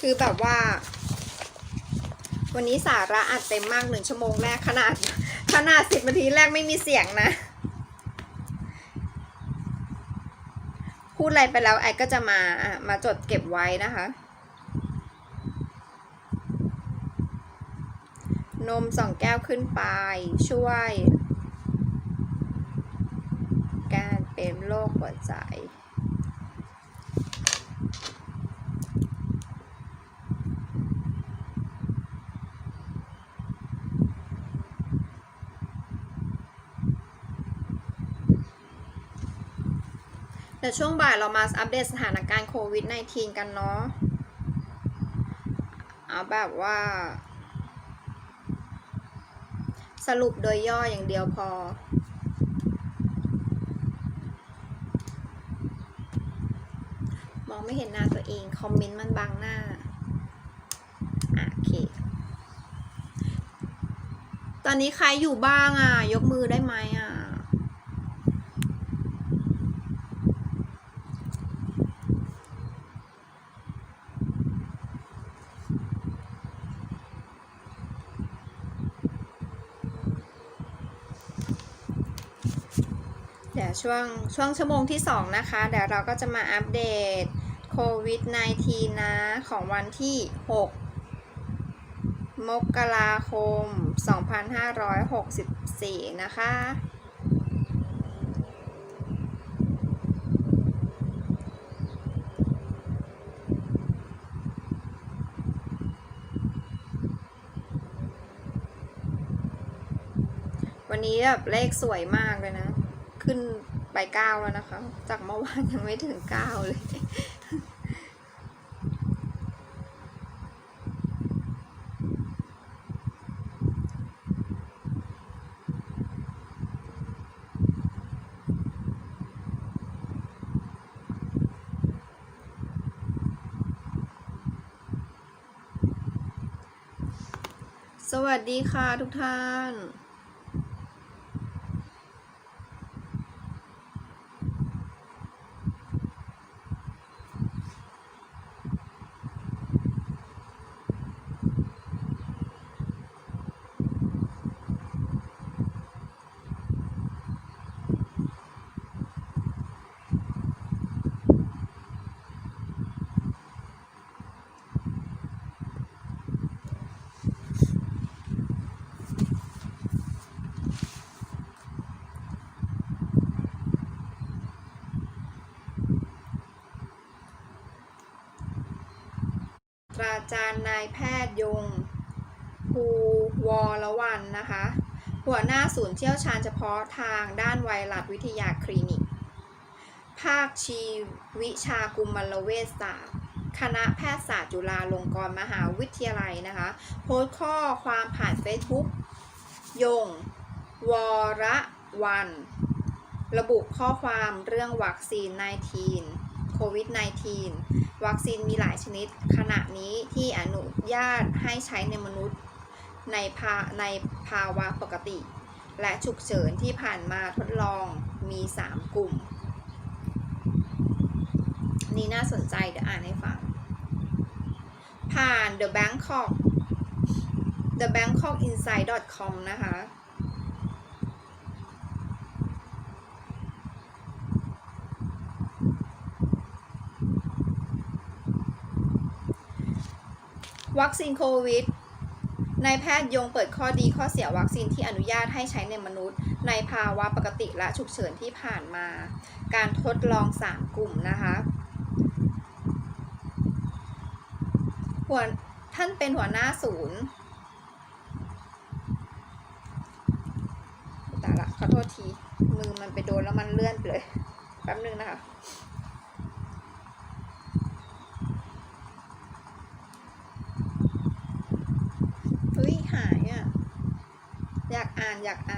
คือแบบว่า วันนี้สาระอัดเต็มมากหนึ่งชั่วโมงแรกขนาด ขนาดสิบนาทีแรกไม่มีเสียงนะ พูดอะไรไปแล้วไอ้ก็จะมาอะมาจดเก็บไว้นะคะนมสองแก้วขึ้นไป ช่วย การเป็นโรคหัวใจ เดี๋ยวช่วงบ่ายเรามาอัปเดตสถานการณ์โควิด -19 กันเนาะเอาแบบว่า สรุปโดยย่ออย่างเดียวพอ มองไม่เห็นหน้าตัวเอง คอมเมนต์มันบังหน้าโอเค ตอนนี้ใครอยู่บ้างอะ ยกมือได้ไหมอะ เดี๋ยว ช่วงช่วงชั่วโมงที่ 2 นะคะ เดี๋ยวเราก็จะมาอัปเดตโควิด -19 นะ ของวันที่ 6 มกราคม 2564 นะคะ วันนี้แบบเลขสวยมากเลยนะ ขึ้นไปเก้าแล้วนะคะ จากเมื่อวานยังไม่ถึงเก้าเลย สวัสดีค่ะทุกท่าน ตราจารย์นายแพทย์ยงภูวรวันนะคะ หัวหน้าศูนย์เชี่ยวชาญเฉพาะทางด้านไวรัสวิทยาคลินิก ภาคชีวิชากุมารเวชศาสตร์ คณะแพทยศาสตร์จุฬาลงกรณ์มหาวิทยาลัยนะคะ โพสต์ข้อความผ่าน Facebook ยง วรวัน ระบุข้อความเรื่องวัคซีน 19 โควิด -19 วัคซีนมีหลายชนิดขณะนี้ที่อนุญาตให้ใช้ในมนุษย์ในภาในภาวะปกติ และฉุกเฉินที่ผ่านมาทดลองมี 3 กลุ่ม นี่น่าสนใจเดี๋ยวอ่านให้ฟัง ผ่าน The Bangkok The Bangkok Inside com นะคะ วัคซีนโควิดนายแพทย์ยงเปิดข้อดีข้อเสียวัคซีนที่อนุญาตให้ใช้ในมนุษย์ ในภาวะปกติและฉุกเฉินที่ผ่านมา การทดลอง 3 กลุ่มนะคะหัวท่านเป็นหัวหน้าศูนย์แต่ละขอโทษที มือมันไปโดนแล้วมันเลื่อนไปเลย แป๊บนึงนะคะ อ่ะ อยากอ่านอยากอ่าน า